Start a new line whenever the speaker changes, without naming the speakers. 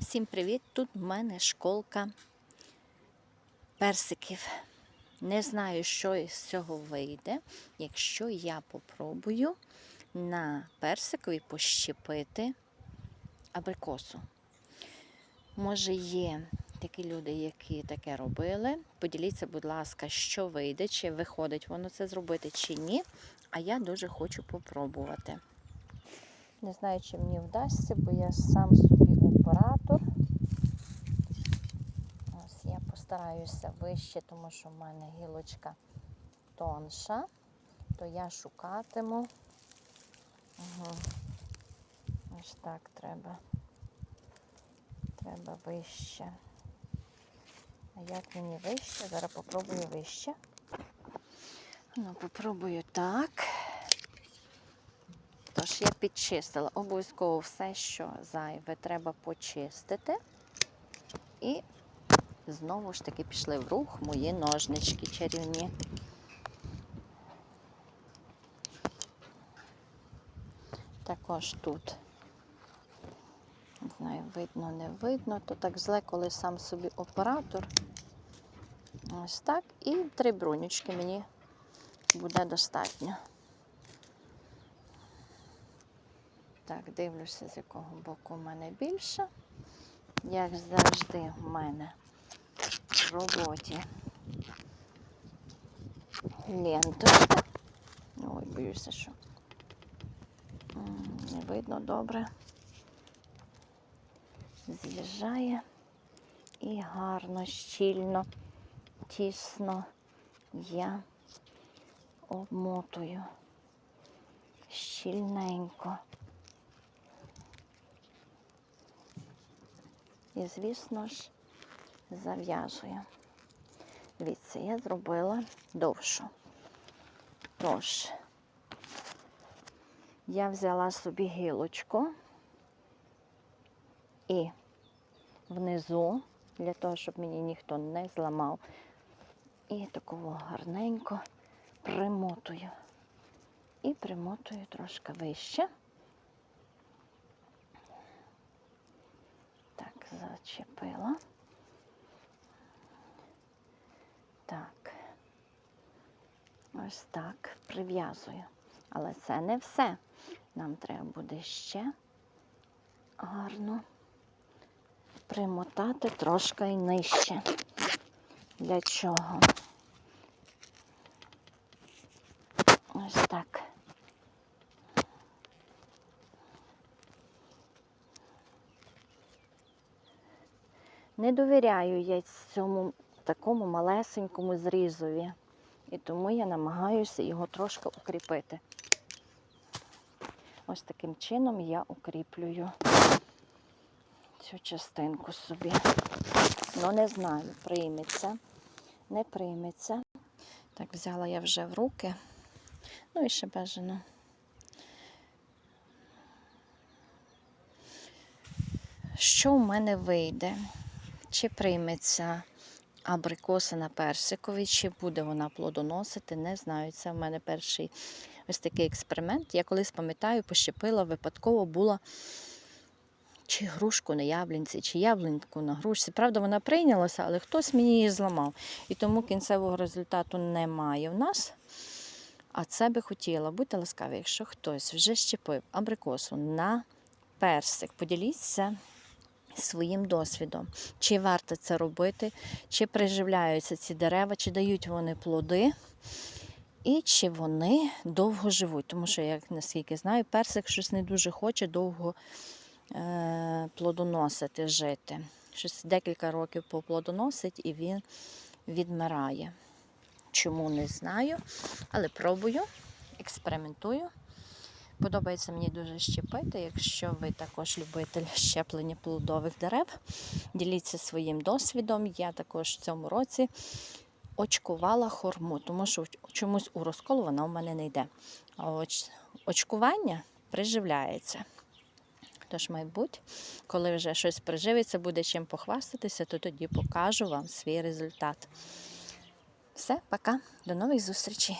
Всім привіт! Тут в мене школка персиків. Не знаю, що із цього вийде, якщо я попробую на персикові пощепити абрикосу. Може, є такі люди, які таке робили. Поділіться, будь ласка, що вийде, чи виходить воно це зробити, чи ні. А я дуже хочу попробувати. Не знаю, чи мені вдасться, бо я сам собі оператор. Ось я постараюся вище, тому що в мене гілочка тонша, то я шукатиму. Угу. Ось так треба. Треба вище. А як мені вище? Зараз попробую вище. Ну, попробую так. Тож я підчистила. Обов'язково все, що зайве, треба почистити. І знову ж таки пішли в рух мої ножнички чарівні. Також тут, не знаю, видно, не видно, то так зле, коли сам собі оператор. Ось так. І три брунючки мені буде достатньо. Так, дивлюся, з якого боку в мене більше. Як завжди, в мене в роботі ленточка. Ой, боюся, що не видно добре. З'їжджає і гарно, щільно, тісно я обмотую щільненько. І, звісно ж, зав'язую. Дивіться, я зробила довшу. Тож, я взяла собі гілочку і внизу, для того, щоб мені ніхто не зламав, і такого гарненько примотую. І примотую трошки вище. Зачепила. Так. Ось так прив'язую. Але це не все. Нам треба буде ще гарно примотати трошки нижче. Для чого? Ось так. Не довіряю я цьому такому малесенькому зрізові. І тому я намагаюся його трошки укріпити. Ось таким чином я укріплюю цю частинку собі. Ну, не знаю, прийметься, не прийметься. Так, взяла я вже в руки. Ну і ще бажано. Що в мене вийде? Чи прийметься абрикоса на персикові, чи буде вона плодоносити, не знаю. Це в мене перший ось такий експеримент. Я колись пам'ятаю, пощепила, випадково була чи грушку на яблінці, чи яблуньку на грушці. Правда, вона прийнялася, але хтось мені її зламав. І тому кінцевого результату немає в нас. А це би хотіла, будьте ласкаві, якщо хтось вже щепив абрикосу на персик, поділіться своїм досвідом, чи варто це робити, чи приживляються ці дерева, чи дають вони плоди, і чи вони довго живуть. Тому що, як наскільки знаю, персик щось не дуже хоче довго е- плодоносити, жити. Щось декілька років поплодоносить і він відмирає. Чому не знаю, але пробую, експериментую. Подобається мені дуже щепити. Якщо ви також любитель щеплення плодових дерев, діліться своїм досвідом. Я також в цьому році очкувала хорму, тому що чомусь у розкол вона в мене не йде. А оч... очкування приживляється. Тож, мабуть, коли вже щось приживиться, буде чим похвастатися, то тоді покажу вам свій результат. Все, пока, до нових зустрічей!